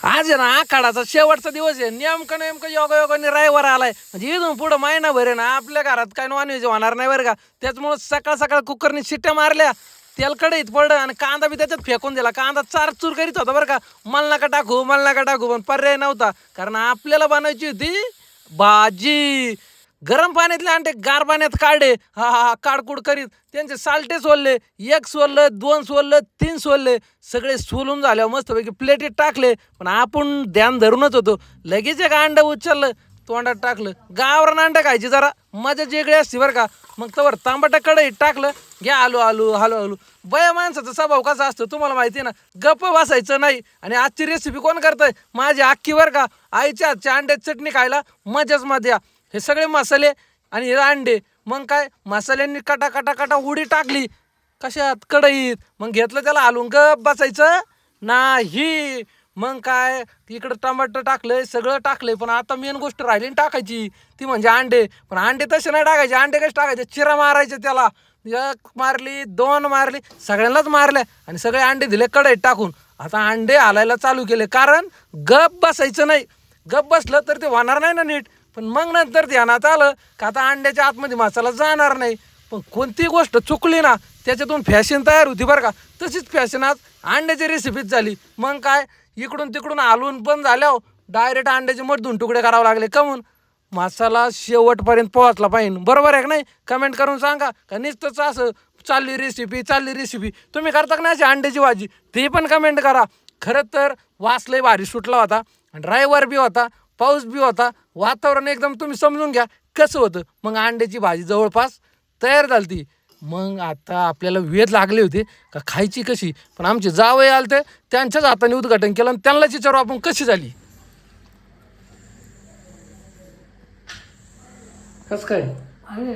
आज आहे ना आखाडाचा शेवटचा दिवस आहे. नेमकं नेमकं योगा योगाने रायवर आलाय. म्हणजे इथून पुढं महिना भरे ना आपल्या घरात काय नॉनव्हेज होणार नाही बरं का. त्याच्यामुळं सकाळ सकाळ कुकरने शिट्ट्या मारल्या. तेल पडलं आणि कांदा बी त्याच्यात फेकून दिला. कांदा चार चूर करीत होता बरं का. मला नका टाकू मला नका टाकू पण पर्याय नव्हता. कारण आपल्याला बनवायची होती भाजी. गरम पाण्यातले अंडे गार पाण्यात काढे हा हा काडकुड करीत त्यांचे सालटे सोलले. एक सोललं दोन सोललं तीन सोलले. सगळे सोलून झाल्यावर मस्तपैकी प्लेटीत टाकले. पण आपण ध्यान धरूनच होतो. लगेच एक अंडं उचललं तोंडात टाकलं. गावरान अंडं खायची जरा मजा जेगळी असते बरं का. मग तवर तांबटा कढईत टाकलं. घ्या आलू आलू हलू हलू. बया माणसाचा स्वभाव कसा असतो तुम्हाला माहिती आहे ना? गप्प बसायचं नाही. आणि आजची रेसिपी कोण करतंय? माझी अख्खी बरं का. आईच्या आजच्या अंड्यात चटणी खायला मजाच मजा. हे सगळे मसाले आणि हे अंडे. मग काय? मसाल्यांनी कटा कटा कटा उडी टाकली. कशात? कढईत. मग घेतलं त्याला आलून गप बसायचं. नाही. मग काय? इकडं टमाटर टाकलंय सगळं टाकलंय. पण आता मेन गोष्ट राहिली टाकायची. ती म्हणजे अंडे. पण अंडे तसे नाही टाकायचे. अंडे कसे टाकायचे? चिरा मारायचे त्याला. एक मारली दोन मारली सगळ्यांनाच मारल्या आणि सगळे अंडे दिले कढईत टाकून. आता अंडे हालायला चालू केले. कारण गप बसायचं नाही. गप बसलं तर ते होणार नाही ना नीट. पण मग नंतर ध्यानात आलं का आता अंड्याच्या आतमध्ये मासाला जाणार नाही. पण कोणती गोष्ट चुकली ना त्याच्यातून फॅशन तयार होती बरं का. तशीच फॅशन आज अंड्याची रेसिपीच झाली. मग काय इकडून तिकडून आलून पण झाल्यावर डायरेक्ट अंड्याचे मधून दोन तुकडे करावे लागले. कमून मासाला शेवटपर्यंत पोहोचला पाहिजे. बरोबर आहे का नाही? कमेंट करून सांगा. का नुसतंच असं चालली रेसिपी चालली रेसिपी तुम्ही करता का नाही अशी अंड्याची भाजी? ते पण कमेंट करा. खरं तर वास लय भारी सुटला होता. ड्रायव्हर बी होता. पाऊस बी होता वातावरण एकदम तुम्ही समजून घ्या कसं होतं? मग अंड्याची भाजी जवळपास तयार झाली ती मग आता आपल्याला वेध लागले होते का खायची कशी? पण आमचे जावई आलते त्यांच्याच हाताने उद्घाटन केलं आणि त्यांनाच विचारू आपण कशी झाली. कस काय? अरे